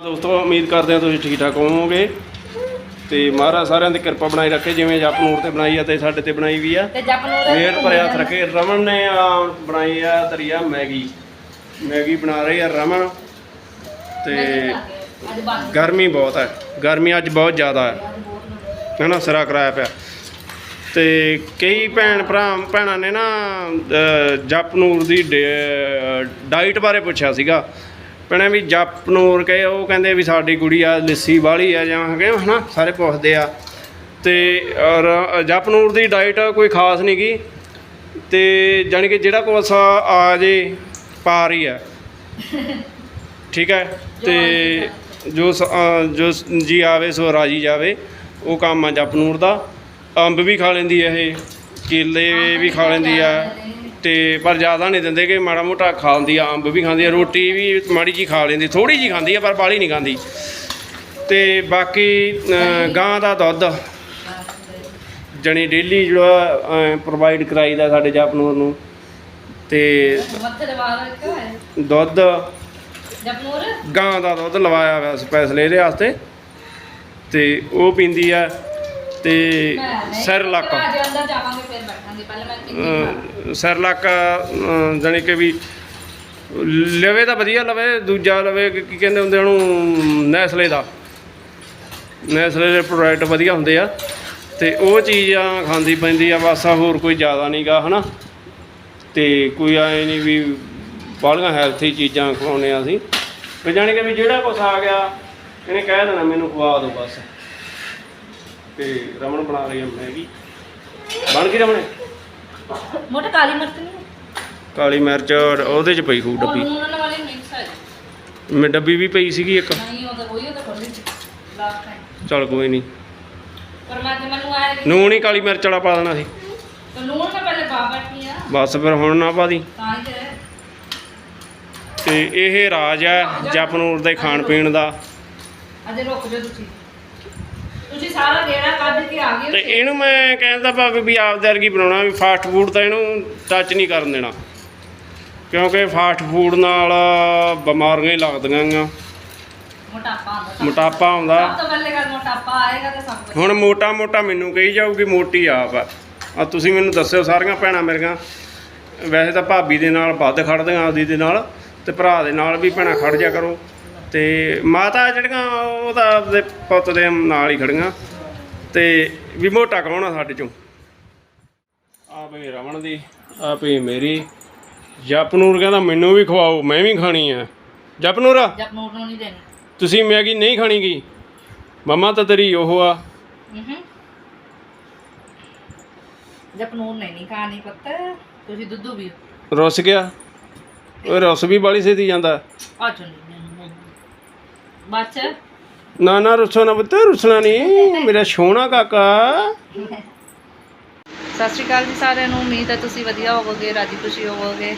ਦੋਸਤੋ ਉਮੀਦ ਕਰਦੇ ਹਾਂ ਤੁਸੀਂ ਠੀਕ ਠਾਕ ਹੋਵੋਗੇ। ਤੇ ਮਹਾਰਾਜ ਸਾਰਿਆਂ ਦੀ ਕਿਰਪਾ ਬਣਾਈ ਰੱਖੇ ਜਿਵੇਂ ਜਪ ਨੂਰ ਤੇ ਬਣਾਈ ਆ ਤੇ ਸਾਡੇ ਤੇ ਬਣਾਈ ਵੀ ਆ। ਤੇ ਜਪ ਨੂੰ ਮੇਰ ਭਰਿਆ ਹੱਥ ਰੱਖੇ ਰਮਨ ਨੇ ਆ ਬਣਾਈ ਆ ਤਰੀਆ ਮੈਗੀ। ਮੈਗੀ ਬਣਾ ਰਹੀ ਆ ਰਮਨ। ਤੇ ਗਰਮੀ ਬਹੁਤ ਹੈ ਗਰਮੀ ਅੱਜ ਬਹੁਤ ਜ਼ਿਆਦਾ ਹੈ ਹੈਨਾ ਸਿਰਾ ਕਰਾਇਆ ਪਿਆ। ਤੇ ਕਈ ਭੈਣ ਭਰਾ ਭੈਣਾਂ ਨੇ ਨਾ ਜਪ ਨੂਰ ਦੀ ਡਾਈਟ ਬਾਰੇ ਪੁੱਛਿਆ ਸੀਗਾ। ਭੈਣੇ ਵੀ ਜਪ ਨੂਰ ਕਹੇ ਉਹ ਕਹਿੰਦੇ ਵੀ ਸਾਡੀ ਕੁੜੀ ਆ ਲੱਸੀ ਵਾਲੀ ਆ ਜਾਂ ਹੈਗੇ ਹਨਾ ਸਾਰੇ ਪੁੱਛਦੇ ਆ। ਤੇ ਔਰ ਜਪ ਨੂਰ ਦੀ ਡਾਈਟ ਕੋਈ ਖਾਸ ਨਹੀਂ ਗੀ। ਤੇ ਜਾਣੀ ਕਿ ਜਿਹੜਾ ਕੁਛ ਆ ਜੇ ਪਾ ਰਹੀ ਹੈ ਠੀਕ ਹੈ? ਤੇ ਜੋ ਜੋ ਜੀ ਆਵੇ ਸੋ ਰਾਜੀ ਜਾਵੇ ਉਹ ਕੰਮ ਆ ਜਪ ਨੂਰ ਦਾ। ਅੰਬ ਵੀ ਖਾ ਲੈਂਦੀ ਇਹ ਕੇਲੇ ਵੀ ਖਾ ਲੈਂਦੀ ਆ। ਤੇ ਪਰ ਜ਼ਿਆਦਾ ਨਹੀਂ ਦਿੰਦੇ ਕਿ ਮਾੜਾ ਮੋਟਾ ਖਾ ਲੈਂਦੀ ਆ, ਅੰਬ ਵੀ ਖਾਂਦੀ ਆ, ਰੋਟੀ ਵੀ ਮਾੜੀ ਜੀ ਖਾ ਲੈਂਦੀ ਥੋੜੀ ਜੀ ਖਾਂਦੀ ਆ, ਪਰ ਬਾਲੀ ਨਹੀਂ ਖਾਂਦੀ। ਤੇ ਬਾਕੀ ਗਾਂ ਦਾ ਦੁੱਧ। ਜਣੀ ਡੇਲੀ ਜਿਹੜਾ ਪ੍ਰੋਵਾਈਡ ਕਰਾਈਦਾ ਸਾਡੇ ਜਪ ਨੂੰ ਤੇ ਦੁੱਧ, ਗਾਂ ਦਾ ਦੁੱਧ ਲਵਾਇਆ ਹੋਇਆ ਸਪੈਸ਼ਲ ਇਹਦੇ ਵਾਸਤੇ। ਤੇ ਉਹ ਪੀਂਦੀ ਆ। ਤੇ ਸੈਰਲਕ ਸੈਰਲਕ ਜਾਣੀ ਕਿ ਵੀ ਲਵੇ ਤਾਂ ਵਧੀਆ ਲਵੇ ਦੂਜਾ ਲਵੇ ਕੀ ਕਹਿੰਦੇ ਹੁੰਦੇ ਉਹਨੂੰ ਨੈਸਲੇ ਦਾ। ਨੈਸਲੇ ਦੇ ਪ੍ਰੋਡਕਟ ਵਧੀਆ ਹੁੰਦੇ ਆ। ਤੇ ਉਹ ਚੀਜ਼ਾਂ ਖਾਂਦੀ ਪੈਂਦੀ ਆ ਬਸ ਹੋਰ ਕੋਈ ਜ਼ਿਆਦਾ ਨਹੀਂਗਾ ਹਨਾ। ਤੇ ਕੋਈ ਐ ਨਹੀਂ ਵੀ ਬਾਹਲੀਆਂ ਹੈਲਥੀ ਚੀਜ਼ਾਂ ਖਵਾਉਂਦੇ ਆ ਅਸੀਂ। ਵੀ ਜਾਣੀ ਕਿ ਵੀ ਜਿਹੜਾ ਕੁਛ ਆ ਗਿਆ ਇਹਨੇ ਕਹਿ ਦੇਣਾ ਮੈਨੂੰ ਖਵਾ ਦਿਓ ਬਸ। ਤੇ ਰਮਨ ਬਣਾ ਰਹੀ ਆ ਮੈਗੀ। ਬਣ ਗਈ ਰਮਣੇ ਮੋਟਾ ਕਾਲੀ ਮਿਰਚ ਨਹੀਂ ਕਾਲੀ ਮਿਰਚ ਔਰ ਉਹਦੇ ਚ ਪਈ ਖੂ ਉਹ ਡੱਬੀ। ਨੂਨ ਵਾਲੀ ਮਿਕਸ ਹੈ ਮੈਂ ਡੱਬੀ ਵੀ ਪਈ ਸੀਗੀ ਇੱਕ। ਨਹੀਂ ਉਹ ਤਾਂ ਉਹੀ ਉਹ ਤਾਂ ਖੋਲੀ ਸੀ ਲਾਸਟ ਟਾਈਮ ਚਲ ਕੋਈ ਨਹੀਂ। ਪਰ ਮੈਂ ਤੇ ਮੈਨੂੰ ਆਇਆ ਕਿ ਨੂਣ ਹੀ ਕਾਲੀ ਮਿਰਚ ਵਾਲਾ ਪਾ ਦੇਣਾ ਸੀ। ਤੇ ਨੂਨ ਤਾਂ ਪਹਿਲੇ ਪਾ ਬੈਠੀ ਆ। ਬਸ ਫਿਰ ਹੁਣ ਨਾ ਪਾ ਦੀ। ਤਾਂ ਹੀ ਤੇ ਤੇ ਇਹ ਰਾਜ ਹੈ ਜਪਨੂਰ ਦੇ ਖਾਣ ਪੀਣ ਦਾ। ਅਜੇ ਰੁਕ ਜਾਓ ਤੁਸੀਂ। ਤੁਸੀਂ ਸਾਰਾ ਗੇੜਾ ਕੱਢ ਕੇ ਆ ਗਏ ਤੇ ਇਹਨੂੰ ਮੈਂ ਕਹਿੰਦਾ ਭਾਵੇਂ ਵੀ ਆਪਦੇ ਵਰਗੀ ਬਣਾਉਣਾ ਵੀ ਫਾਸਟ ਫੂਡ ਤਾਂ ਇਹਨੂੰ ਟੱਚ ਨਹੀਂ ਕਰਨ ਦੇਣਾ। ਕਿਉਂਕਿ ਫਾਸਟ ਫੂਡ ਨਾਲ ਬਿਮਾਰੀਆਂ ਹੀ ਲੱਗਦੀਆਂ ਆਂ ਮੋਟਾਪਾ ਆਉਂਦਾ ਸਭ ਮੋਟਾਪਾ ਆਉਂਦਾ ਸਭ ਤੋਂ ਪਹਿਲੇ ਗੱਲ ਮੋਟਾਪਾ ਆਏਗਾ ਤੇ ਸਭ ਕੁਝ ਹੁਣ ਮੋਟਾ ਮੋਟਾ ਮੈਨੂੰ ਕਹੀ ਜਾਊਗੀ ਮੋਟੀ ਆਪ ਆ। ਆ ਤੁਸੀਂ ਮੈਨੂੰ ਦੱਸਿਓ ਸਾਰੀਆਂ ਭੈਣਾਂ ਮੇਰੀਆਂ। ਵੈਸੇ ਤਾਂ ਭਾਬੀ ਦੇ ਨਾਲ ਵੱਧ ਖੜਦੀਆਂ ਆਪਦੀ ਦੇ ਨਾਲ। ਤੇ ਭਰਾ ਦੇ ਨਾਲ ਵੀ ਭੈਣਾਂ ਖੜ ਜਾ ਕਰੋ। ਤੇ ਮਾਤਾ ਜਿਹੜੀਆਂ ਉਹ ਤਾਂ ਆਪਦੇ ਪੁੱਤ ਦੇ ਨਾਲ ਹੀ ਖੜੀਆਂ। ਤੇ ਵੀ ਮੋਟਾ ਕੌਣ ਆ ਸਾਡੇ ਚੋਂ? ਆ ਭਈ ਰਮਨ ਦੀ ਆ ਭਈ ਮੇਰੀ। ਜਪਨੂਰ ਕਹਿੰਦਾ ਮੈਨੂੰ ਵੀ ਖਵਾਓ ਮੈਂ ਵੀ ਖਾਣੀ ਆ। ਜਪਨੂਰ ਜਪ ਨੂਰ ਨੂੰ ਨਹੀਂ ਦੇਣੀ। ਤੁਸੀਂ ਮੈਗੀ ਨਹੀਂ ਖਾਣੀਗੀ ਮਮਾ ਤਾਂ ਤੇਰੀ ਉਹ ਆ। ਹੂੰ ਜਪ ਨੂਰ ਨਹੀਂ ਨਹੀਂ ਖਾਣੀ ਪੁੱਤ। ਤੁਸੀਂ ਦੁੱਧੂ ਵੀ ਰੁੱਸ ਗਿਆ। ਉਹ ਰਸ ਵੀ ਬਾਲੀ ਛੇਤੀ ਜਾਂਦਾ। ਆ ਚੁੰਨੀ। ਬੱਚ ਨਾ ਨਾ ਰੁੱਸੋ ਨਾ ਪੁੱਤ ਰੁੱਸਣਾ ਨਹੀਂ ਮੇਰਾ ਸੋਹਣਾ ਕਾਕਾ। ਸਤਿ ਸ਼੍ਰੀ ਅਕਾਲ ਜੀ ਸਾਰਿਆਂ ਨੂੰ। ਉਮੀਦ ਹੈ ਤੁਸੀਂ ਵਧੀਆ ਹੋਵੋਗੇ ਰਾਜੀ ਖੁਸ਼ੀ ਹੋਵੋਗੇ।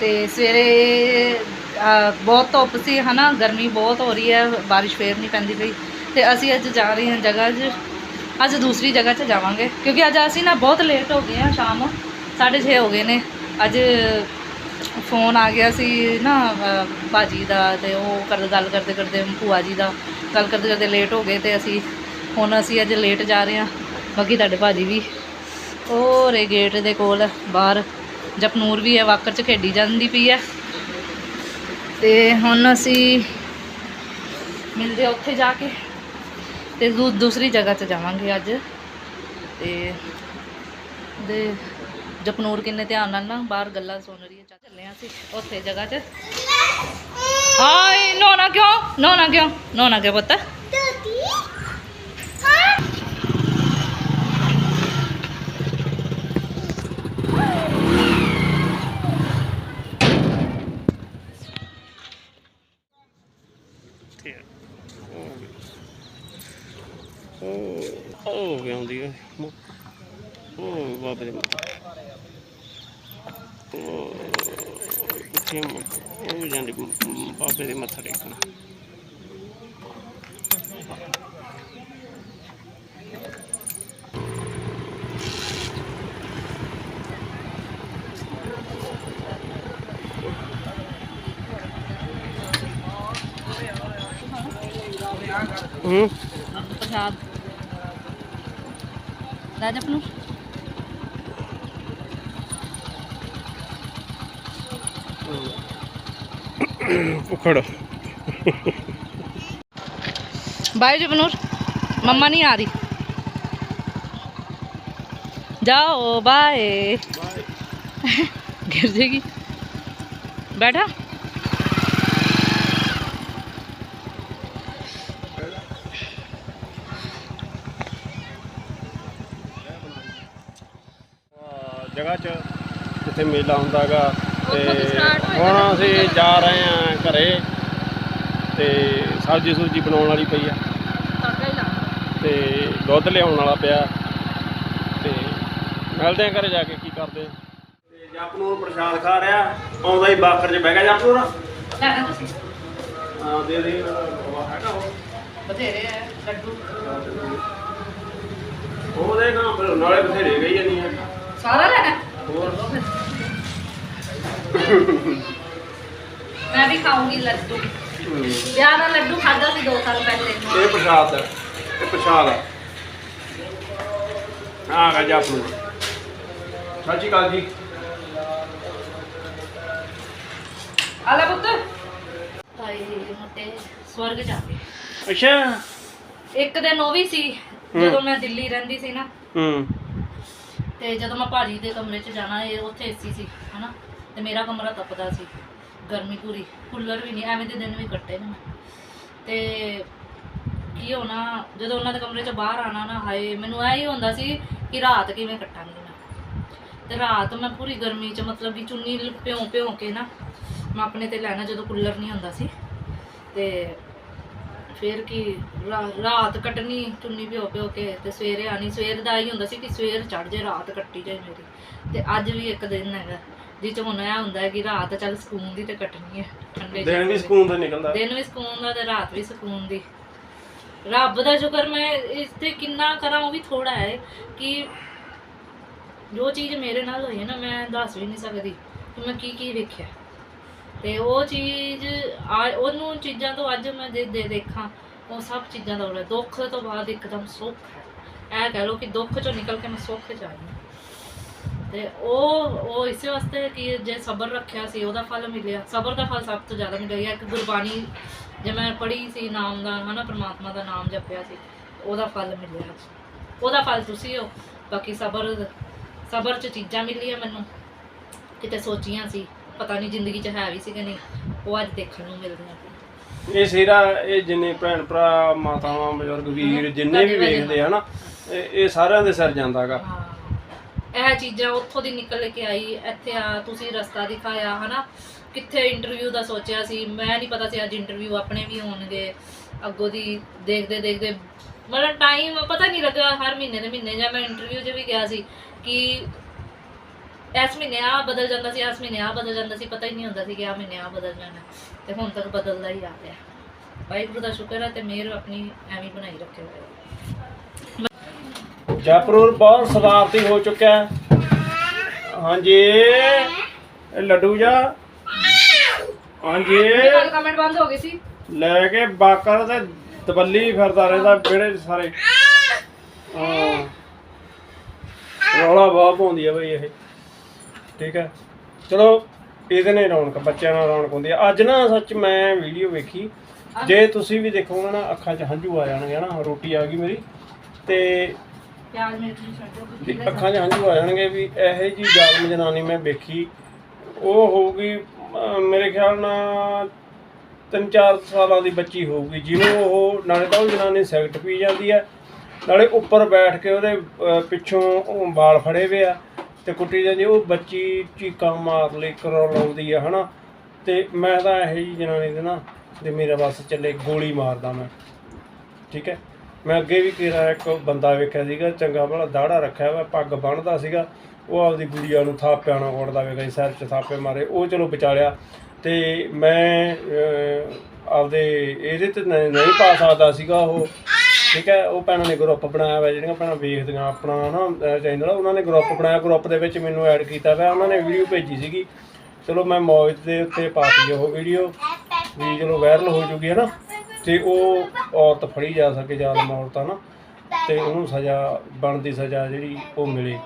ਤੇ ਸਵੇਰੇ ਅਹ, ਬਹੁਤ ਧੁੱਪ ਸੀ ਹਨਾ? ਗਰਮੀ ਬਹੁਤ ਹੋ ਰਹੀ ਹੈ ਬਾਰਿਸ਼ ਫੇਰ ਨਹੀਂ ਪੈਂਦੀ ਪਈ। ਤੇ ਅਸੀਂ ਅੱਜ ਜਾ ਰਹੇ ਹਾਂ ਜਗ੍ਹਾ 'ਚ ਅੱਜ ਦੂਸਰੀ ਜਗ੍ਹਾ 'ਚ ਜਾਵਾਂਗੇ। ਕਿਉਂਕਿ ਅੱਜ ਅਸੀਂ ਨਾ ਬਹੁਤ ਲੇਟ ਹੋ ਗਏ ਹਾਂ ਸ਼ਾਮ। 6:30 ਹੋ ਗਏ ਨੇ। ਅੱਜ ਫੋਨ ਆ ਗਿਆ ਸੀ ਨਾ ਅਹ, ਭਾਜੀ ਦਾ ਤੇ ਉਹ ਕਰ ਗੱਲ ਕਰਦੇ ਕਰਦੇ ਭੂਆ ਜੀ ਦਾ ਗੱਲ ਕਰਦੇ ਕਰਦੇ ਲੇਟ ਹੋ ਗਏ ਤੇ ਅਸੀਂ ਹੁਣ ਅਸੀਂ ਅੱਜ ਲੇਟ ਜਾ ਰਹੇ ਹਾਂ। ਬਾਕੀ ਤੁਹਾਡੇ ਭਾਜੀ ਵੀ ਉਹ ਰੇ ਗੇਟ ਦੇ ਕੋਲ ਬਾਹਰ ਜਪਨੂਰ ਵੀ ਹੈ ਵਾਕਰ ਚ ਖੇਡੀ ਜਾਂਦੀ ਪਈ ਹੈ। ਤੇ ਹੁਣ ਅਸੀਂ ਮਿਲਦੇ ਹਾਂ ਉੱਥੇ ਜਾ ਕੇ ਤੇ ਦੂ- ਦੂਸਰੀ ਜਗ੍ਹਾ 'ਚ ਜਾਵਾਂਗੇ ਅੱਜ। ਤੇ ਦੇ ਜਪਨੂਰ ਕਿੰਨੇ ਧਿਆਨ ਨਾਲ ਨਾ ਬਾਹਰ ਗੱਲਾਂ ਸੁਣ ਰਹੀ ਹੈ, ਚੱਲ ਚੱਲੇ ਹਾਂ ਅਸੀਂ ਉੱਥੇ ਜਗ੍ਹਾ 'ਚ। ਹਾਏ ਨੋਣਾ ਕਿਉਂ? ਨੋਣਾ ਕਿਉਂ? ਨੋਣਾ ਕਿਉਂ ਪੁੱਤ? ਉਹ ਉਹ ਵੀ ਹੈ। ਉਹ ਬਾਬੇ ਦੇ ਉਹ ਕਿੱਥੇ ਉਹ ਜਾਂਦੀ ਬਾਬੇ ਦੇ ਮੱਥਾ ਟੇਕਣ ਹੂੰ ਪ੍ਰਸ਼ਾਦ ਰਾਜਪ ਨੂੰ ਉਖੜ बाय जुबनूर मम्मा नहीं आ रही जाओ बाय गिर जाएगी बैठा ਅਹ ਜਗ੍ਹਾ 'ਚ ਜਿੱਥੇ ਮੇਲਾ ਹੁੰਦਾਗਾ ਤੇ ਹੁਣ ਨਾ। ਅਸੀਂ ਜਾ ਰਹੇ ਹਾਂ ਘਰੇ ਤੇ ਸਬਜ਼ੀ ਸੁਬਜ਼ੀ ਬਣਾਉਣ ਵਾਲੀ ਪਈ ਆ। ਤੇ ਦੁੱਧ ਲਿਆਉਣ ਵਾਲਾ ਪਿਆ। ਤੇ ਮਿਲਦੇ ਆ ਘਰੇ ਜਾ ਕੇ ਕੀ ਕਰਦੇ। ਆ ਤੇ ਜਪਨੂਰ ਪ੍ਰਸ਼ਾਦ ਖਾ ਰਿਹਾ। ਆਉਂਦਾ ਹੀ ਬਾਕਰ 'ਚ ਬਹਿ ਗਿਆ ਜਪਨੂਰ ਹਾਂ ਦੇ ਦੇ। ਹੈਗਾ ਉਹ। ਬਥੇਰੇ ਲੱਡੂ। ਨਾ ਫਿਰ ਨਾਲੇ ਬਥੇਰੇ ਗਈ ਨਹੀਂ ਹੈ ਸਾਰਾ ਲੈਣਾ ਹੋਰ? ਮੈਂ ਵੀ ਖਾਊਂਗੀ ਲੱਡੂ। ਹਮ। ਵਿਆਹ ਦਾ ਲੱਡੂ ਖਾਦਾ ਸੀ 2 ਸਾਲ ਪਹਿਲੇ। ਇਹ ਪ੍ਰਸ਼ਾਦ ਹੈ। ਇਹ ਪ੍ਰਸ਼ਾਦ ਹੈ। ਆ ਗਾ ਜਾ ਨੂੰ ਸਤਿ ਸ਼੍ਰੀ ਅਕਾਲ ਜੀ। ਆਲਾ ਪੁੱਤ। ਸਵਰਗ ਅੱਛਾ। ਇੱਕ ਦਿਨ ਉਹ ਵੀ ਸੀ ਜਦੋਂ ਮੈਂ ਦਿੱਲੀ ਰਹਿੰਦੀ ਸੀ ਨਾ। ਹੂੰ। ਤੇ ਜਦੋਂ ਮੈਂ ਭਾਜੀ ਦੇ ਕਮਰੇ 'ਚ ਜਾਣਾ ਇਹ ਉੱਥੇ ਏਸੀ ਸੀ ਹਨਾ? ਤੇ ਮੇਰਾ ਕਮਰਾ ਤਪਦਾ ਸੀ। ਗਰਮੀ ਪੂਰੀ। ਕੂਲਰ ਵੀ ਨਹੀਂ, ਐਵੇਂ ਦੇ ਦਿਨ ਵੀ ਕੱਟੇ ਨੇ ਮੈਂ। ਤੇ ਕੀ ਹੋਣਾ, ਜਦੋਂ ਉਹਨਾਂ ਦੇ ਕਮਰੇ 'ਚ ਬਾਹਰ ਆਣਾ ਨਾ, ਹਾਏ, ਮੈਨੂੰ ਐ ਹੀ ਹੁੰਦਾ ਸੀ ਕਿ ਰਾਤ ਕਿਵੇਂ ਕੱਟਾਂਗੀ ਮੈਂ। ਤੇ ਰਾਤ ਮੈਂ ਪੂਰੀ ਗਰਮੀ 'ਚ, ਮਤਲਬ ਕਿ ਚੁੰਨੀ ਭਿਉਂ ਭਿਉਂ ਕੇ ਨਾ, ਮੈਂ ਆਪਣੇ ਤੇ ਲੈਣਾ ਜਦੋਂ ਕੂਲਰ ਨਹੀਂ ਹੁੰਦਾ ਸੀ। ਤੇ ਫਿਰ ਕੀ ਰਾਤ ਕੱਟਣੀ, ਚੁੰਨੀ ਭਿਓ ਭਿਓ ਕੇ, ਤੇ ਸਵੇਰੇ ਆਣੀ ਸਵੇਰ ਦਾ ਹੀ ਹੁੰਦਾ ਸੀ ਕਿ ਸਵੇਰ ਚੜ ਜੇ, ਰਾਤ ਕੱਟੀ ਜਾਏ ਮੇਰੀ। ਤੇ ਅੱਜ ਵੀ ਇੱਕ ਦਿਨ ਹੈਗਾ। ਜਿਹ ਚ ਹੁਣ ਇਹ ਹੁੰਦਾ ਹੈ ਕਿ ਰਾਤ ਚੱਲ ਸਕੂਨ ਦੀ ਤੇ ਕੱਟਣੀ ਹੈ ਠੰਡੇ ਦਿਨ ਵੀ ਸਕੂਨ ਦਾ ਨਿਕਲਦਾ। ਦਿਨ ਵੀ ਸਕੂਨ ਦਾ ਤੇ ਰਾਤ ਵੀ ਸਕੂਨ ਦੀ। ਰੱਬ ਦਾ ਸ਼ੁਕਰ ਮੈਂ ਇਸ ਤੇ ਕਿੰਨਾ ਕਰਾਂ ਉਹ ਵੀ ਥੋੜਾ ਹੈ ਕਿ ਜੋ ਚੀਜ਼ ਮੇਰੇ ਨਾਲ ਹੋਈ ਹੈ ਨਾ ਮੈਂ ਦੱਸ ਵੀ ਨਹੀਂ ਸਕਦੀ ਕਿ ਮੈਂ ਕੀ ਕੀ ਵੇਖਿਆ। ਤੇ ਉਹ ਚੀਜ਼ ਉਹਨੂੰ ਚੀਜ਼ਾਂ ਤੋਂ ਅੱਜ ਮੈਂ ਜੇ ਦੇ ਦੇਖਾਂ ਉਹ ਸਭ ਚੀਜ਼ਾਂ ਦਾ ਦੁੱਖ ਤੋਂ ਬਾਅਦ ਇੱਕਦਮ ਸੁੱਖ ਹੈ। ਇਹ ਕਹਿ ਲਓ ਕਿ ਦੁੱਖ ਚੋਂ ਨਿਕਲ ਕੇ ਮੈਂ ਸੁੱਖ ਚ ਆਈ ਤੇ ਉਹ ਉਹ ਇਸੇ ਵਾਸਤੇ ਕਿ ਜੇ ਸਬਰ ਰੱਖਿਆ ਸੀ ਉਹਦਾ ਫਲ ਮਿਲਿਆ। ਸਬਰ ਦਾ ਫਲ ਸਭ ਤੋਂ ਜ਼ਿਆਦਾ ਮਿਲਿਆ। ਇੱਕ ਗੁਰਬਾਣੀ ਜੇ ਮੈਂ ਪੜ੍ਹੀ ਸੀ ਨਾਮ ਦਾ ਹਨਾ ਪ੍ਰਮਾਤਮਾ ਦਾ ਨਾਮ ਜਪਿਆ ਸੀ ਉਹਦਾ ਫਲ ਮਿਲਿਆ। ਉਹਦਾ ਫਲ ਤੁਸੀਂ ਹੋ। ਬਾਕੀ ਸਬਰ ਸਬਰ ਚ ਚੀਜ਼ਾਂ ਮਿਲੀਆਂ ਮੈਨੂੰ। ਕਿਤੇ ਸੋਚੀਆਂ ਸੀ ਪਤਾ ਨਹੀਂ ਜ਼ਿੰਦਗੀ ਚ ਹੈ ਵੀ ਸੀ ਕਿ ਨਹੀਂ। ਉਹ ਅੱਜ ਦੇਖਣ ਨੂੰ ਮਿਲਦੀਆਂ ਇਹ ਸਿਰਾ ਇਹ ਜਿੰਨੇ ਭੈਣ ਭਰਾ ਮਾਤਾਵਾਂ ਬਜ਼ੁਰਗ ਵੀਰ ਜਿੰਨੇ ਵੀ ਵੇਖਦੇ ਆ ਨਾ ਇਹ ਸਾਰਿਆਂ ਦੇ ਸਿਰ ਜਾਂਦਾਗਾ। ਇਹ ਚੀਜ਼ਾਂ ਉੱਥੋਂ ਦੀ ਨਿਕਲ ਕੇ ਆਈ, ਇੱਥੇ ਆ, ਤੁਸੀਂ ਰਸਤਾ ਦਿਖਾਇਆ, ਹਨਾ? ਕਿੱਥੇ ਇੰਟਰਵਿਊ ਦਾ ਸੋਚਿਆ ਸੀ? ਮੈਂ ਨਹੀਂ ਪਤਾ ਸੀ ਅੱਜ ਇੰਟਰਵਿਊ ਆਪਣੇ ਵੀ ਹੋਣਗੇ। ਅੱਗੋਂ ਦੀ ਦੇਖਦੇ ਦੇਖਦੇ, ਮਤਲਬ ਟਾਈਮ ਪਤਾ ਨਹੀਂ ਲੱਗਾ, ਹਰ ਮਹੀਨੇ ਦੇ ਮਹੀਨੇ ਜਾਂ ਮੈਂ ਇੰਟਰਵਿਊ 'ਚ ਵੀ ਗਿਆ ਸੀ ਕਿ ਇਸ ਮਹੀਨੇ ਆ ਬਦਲ ਜਾਂਦਾ ਸੀ, ਇਸ ਮਹੀਨੇ ਆ ਬਦਲ ਜਾਂਦਾ ਸੀ, ਪਤਾ ਹੀ ਨਹੀਂ ਹੁੰਦਾ ਸੀ ਕਿ ਆ ਮਹੀਨੇ ਆ ਬਦਲ ਜਾਣਾ। ਤੇ ਹੁਣ ਤੱਕ ਬਦਲਦਾ ਹੀ ਆ ਰਿਹਾ ਵਾਹਿਗੁਰੂ ਦਾ ਸ਼ੁਕਰ ਹੈ ਤੇ ਮਿਹਰ ਆਪਣੀ ਐਵੇਂ ਬਣਾਈ ਰੱਖੇ ਹੋਏ ਜਪਨੂਰ ਬਹੁਤ ਸਵਾਰਤੀ ਹੋ ਚੁੱਕਿਆ ਹੈ। ਹਾਂਜੀ। ਇਹ ਲੱਡੂ ਜਾ। ਹਾਂਜੀ। ਕਮੈਂਟ ਬੰਦ ਹੋ ਗਏ ਸੀ। ਲੈ ਕੇ ਬਾਕਰ ਤੇ ਦਬੱਲੀ ਫਿਰਦਾ ਰਹਿੰਦਾ ਵਿਹੜੇ 'ਚ ਸਾਰੇ। ਹਾਂ। ਰੌਲਾ ਬਹੁਤ ਪਾਉਂਦੀ ਆ ਬਈ ਇਹ। ਠੀਕ ਹੈ। ਚਲੋ ਇਹਦੇ ਨੇ ਰੌਣਕ ਬੱਚਿਆਂ ਨਾਲ ਰੌਣਕ ਹੁੰਦੀ ਆ। ਅੱਜ ਨਾ ਸੱਚ ਮੈਂ ਵੀਡੀਓ ਵੇਖੀ। ਜੇ ਤੁਸੀਂ ਵੀ ਦੇਖੋਗੇ ਨਾ ਅੱਖਾਂ 'ਚ ਹੰਝੂ ਆ ਜਾਣਗੇ ਨਾ ਰੋਟੀ ਆ ਗਈ ਮੇਰੀ। ਤੇ ਪਿਆਜ਼ ਮਿਰਚ ਨੂੰ ਛੱਡੋ ਵੀ ਅੱਖਾਂ 'ਚ ਹੰਝੂ ਆ ਜਾਣਗੇ ਵੀ ਇਹੋ ਜੀ ਜ਼ਾਲਮ ਜਨਾਨੀ ਮੈਂ ਵੇਖੀ। ਉਹ ਹੋਊਗੀ ਅਹ ਮੇਰੇ ਖਿਆਲ ਨਾਲ ਤਿੰਨ ਚਾਰ ਸਾਲਾਂ ਦੀ ਬੱਚੀ ਹੋਊਗੀ ਜਿਹਨੂੰ ਉਹ ਨਾਲੇ ਤਾਂ ਉਹ ਜਨਾਨੀ ਸਿਗਰਟ ਪੀ ਜਾਂਦੀ ਹੈ ਨਾਲੇ ਉੱਪਰ ਬੈਠ ਕੇ ਉਹਦੇ ਅਹ, ਪਿੱਛੋਂ ਉਹ ਵਾਲ ਫੜੇ ਵੇ ਆ ਤੇ ਕੁੱਟੀ ਜਾਂਦੀ ਉਹ ਬੱਚੀ ਚੀਕਾਂ ਮਾਰ ਲਈ ਕਰੋ ਲਾਉਂਦੀ ਆ ਹਨਾ? ਤੇ ਮੈਂ ਤਾਂ ਇਹੋ ਜੀ ਜਨਾਨੀ ਦੇ ਨਾ ਤੇ ਮੇਰਾ ਬਸ ਚੱਲੇ ਗੋਲੀ ਮਾਰਦਾ ਮੈਂ। ਠੀਕ ਹੈ? ਮੈਂ ਅੱਗੇ ਵੀ ਕਿਹਾ, ਇੱਕ ਬੰਦਾ ਵੇਖਿਆ ਸੀਗਾ, ਚੰਗਾ ਭਲਾ ਦਾੜਾ ਰੱਖਿਆ ਵਾ ਪੱਗ ਬੰਨਦਾ ਸੀਗਾ। ਉਹ ਆਪਦੀ ਗੁੜੀਆ ਨੂੰ ਥਾਪਿਆਂ ਨਾਲ ਕੁੱਟਦਾ ਵੇਗਾ ਜੀ ਸਿਰ 'ਚ ਥਾਪੇ ਮਾਰੇ। ਉਹ ਚਲੋ ਵਿਚਾਲਿਆ। ਤੇ ਮੈਂ ਆਪਦੇ ਇਹਦੇ ਤੇ ਨਹੀਂ ਪਾ ਸਕਦਾ ਸੀਗਾ ਉਹ। ਠੀਕ ਹੈ, ਉਹ ਭੈਣਾਂ ਨੇ ਗਰੁੱਪ ਬਣਾਇਆ ਹੋਇਆ, ਜਿਹੜੀਆਂ ਭੈਣਾਂ ਵੇਖਦੀਆਂ, ਆਪਣਾ ਨਾ ਚੈਨਲ ਉਹਨਾਂ ਨੇ ਗਰੁੱਪ ਬਣਾਇਆ ਗਰੁੱਪ ਦੇ ਵਿੱਚ ਮੈਨੂੰ ਐਡ ਕੀਤਾ ਵਾ ਉਹਨਾਂ ਨੇ ਵੀਡੀਓ ਭੇਜੀ ਸੀਗੀ। ਚਲੋ ਮੈਂ ਮੌਜ ਦੇ ਉੱਤੇ ਪਾਤੀ ਉਹ ਵੀਡੀਓ ਵੀ ਚਲੋ ਵਾਇਰਲ ਹੋ ਜੂਗੀ, ਹੈ ਨਾ? ਤੇ ਉਹ ਔਰਤ ਫੜੀ ਜਾ ਸਕੇ ਜ਼ਾਲਮ ਔਰਤ ਆ ਨਾ ਤੇ ਉਹਨੂੰ ਸਜ਼ਾ ਬਣਦੀ ਸਜ਼ਾ ਜਿਹੜੀ ਉਹ ਮਿਲੇ।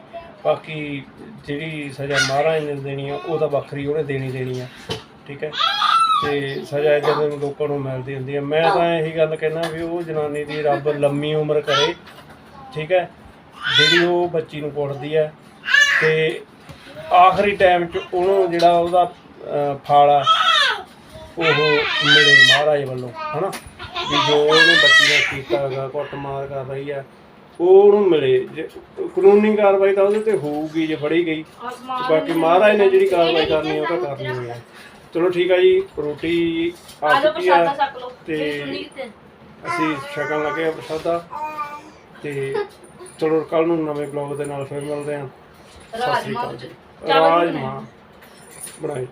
ਬਾਕੀ ਜਿਹੜੀ ਸਜ਼ਾ ਮਹਾਰਾਜ ਨੇ ਦੇਣੀ ਆ ਉਹ ਤਾਂ ਵੱਖਰੀ ਉਹਨੇ ਦੇਣੀ ਦੇਣੀ ਆ ਠੀਕ ਹੈ? ਤੇ ਸਜ਼ਾ ਜਦੋਂ ਨੂੰ ਲੋਕਾਂ ਨੂੰ ਮਿਲਦੀ ਹੁੰਦੀ ਹੈ ਮੈਂ ਤਾਂ ਇਹੀ ਗੱਲ ਕਹਿਣਾ ਵੀ ਉਹ ਜਨਾਨੀ ਦੀ ਰੱਬ ਲੰਮੀ ਉਮਰ ਕਰੇ ਠੀਕ ਹੈ? ਜਿਹੜੀ ਉਹ ਬੱਚੀ ਨੂੰ ਕੁੱਟਦੀ ਹੈ ਤੇ ਆਖਰੀ ਟਾਈਮ 'ਚ ਉਹਨੂੰ ਜਿਹੜਾ ਉਹਦਾ ਅਹ, ਫਲ ਆ ਉਹ ਮੇਰੇ ਮਹਾਰਾਜ ਵੱਲੋਂ ਹਨਾ? ਵੀ ਜੋ ਉਹਨੇ ਬੱਚੀ ਨੇ ਕੀਤਾ ਹੈਗਾ ਕੁੱਟਮਾਰ ਕਰ ਰਹੀ ਹੈ ਉਹ ਉਹਨੂੰ ਮਿਲੇ। ਜੇ ਕਾਨੂੰਨੀ ਕਾਰਵਾਈ ਤਾਂ ਉਹਦੇ ਤੇ ਹੋਊਗੀ ਜੇ ਫੜੀ ਗਈ। ਬਾਕੀ ਮਹਾਰਾਜ ਨੇ ਜਿਹੜੀ ਕਾਰਵਾਈ ਕਰਨੀ ਉਹ ਤਾਂ ਕਰਨੀ ਹੈ ਚਲੋ ਠੀਕ ਆ ਜੀ ਰੋਟੀ ਆ ਚੁੱਕੀ ਆ ਤੇ ਅਸੀਂ ਛਕਣ ਲੱਗੇ ਆ ਪ੍ਰਸ਼ਾਦਾ। ਤੇ ਚਲੋ ਕੱਲ ਨੂੰ ਨਵੇਂ ਬਲੌਗ ਦੇ ਨਾਲ ਫਿਰ ਮਿਲਦੇ ਹਾਂ। ਸਤਿ ਸ੍ਰੀ ਅਕਾਲ ਜੀ। ਰਾਜਮਾ ਬਣਾਏ।